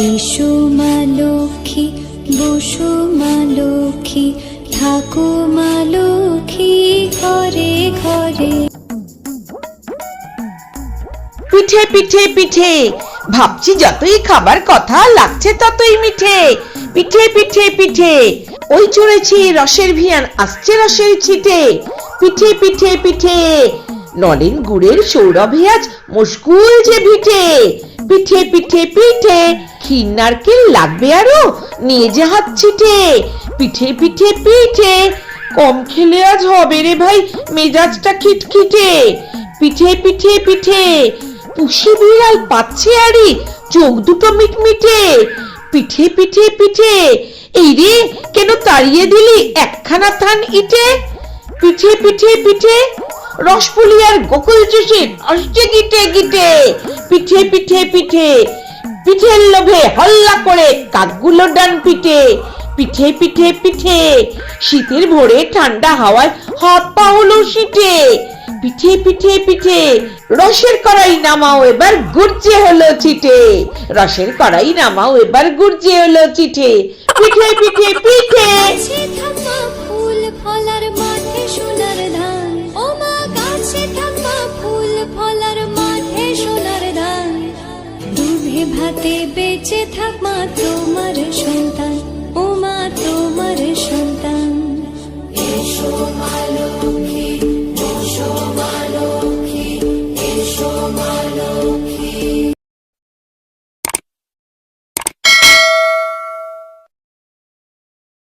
এসো মা লক্ষ্মী, বসো মা লক্ষ্মী, থাকো মা লক্ষ্মী ঘরে ঘরে। পিঠে পিঠে পিঠে, ভাবছি যতই খাবার কথা লাগছে ততই মিঠে। পিঠে পিঠে পিঠে, ওই চড়েছি রসের ভিয়ান, আসছে রসের ছিটে। পিঠে পিঠে পিঠে নলেন গুড়ের সৌরভে আজ মুশকুল যে ভিটে পিঠে পিঠে পিঠে ক্ষীর নারকেল লাগবে আরও নিয়ে যে হাত ছিটে পিঠে পিঠে পিঠে কম খেলে আজ হবে রে ভাই মেজাজটা খিটখিটে পিঠে পিঠে পিঠে পুষি বিড়াল পাচ্ছে আরে চোখ দুটো মিটমিটে পিঠে পিঠে পিঠে এই রে কেন তাড়িয়ে দিলি একখানা থান ইটে পিঠে পিঠে পিঠে রসপুলি আর গোকুল চুষির অষ্টে গিটে গিটে, পিঠে পিঠে পিঠে। পিঠের লোভে হল্লা করে কাকগুলো ডান পিঠে পিঠে পিঠে পিঠে। শীতের ভোরে ঠান্ডা হাওয়ায় হাত পা হলো শীতে পিঠে পিঠে পিঠে, রসের কড়াই নামাও এবার গুড়চে হলো চিঠে রসের কড়াই নামাও এবার গুড়চে হলো চিঠে পিঠে পিঠে পিঠে। ভাতে বেঁচে থাক মা তোমার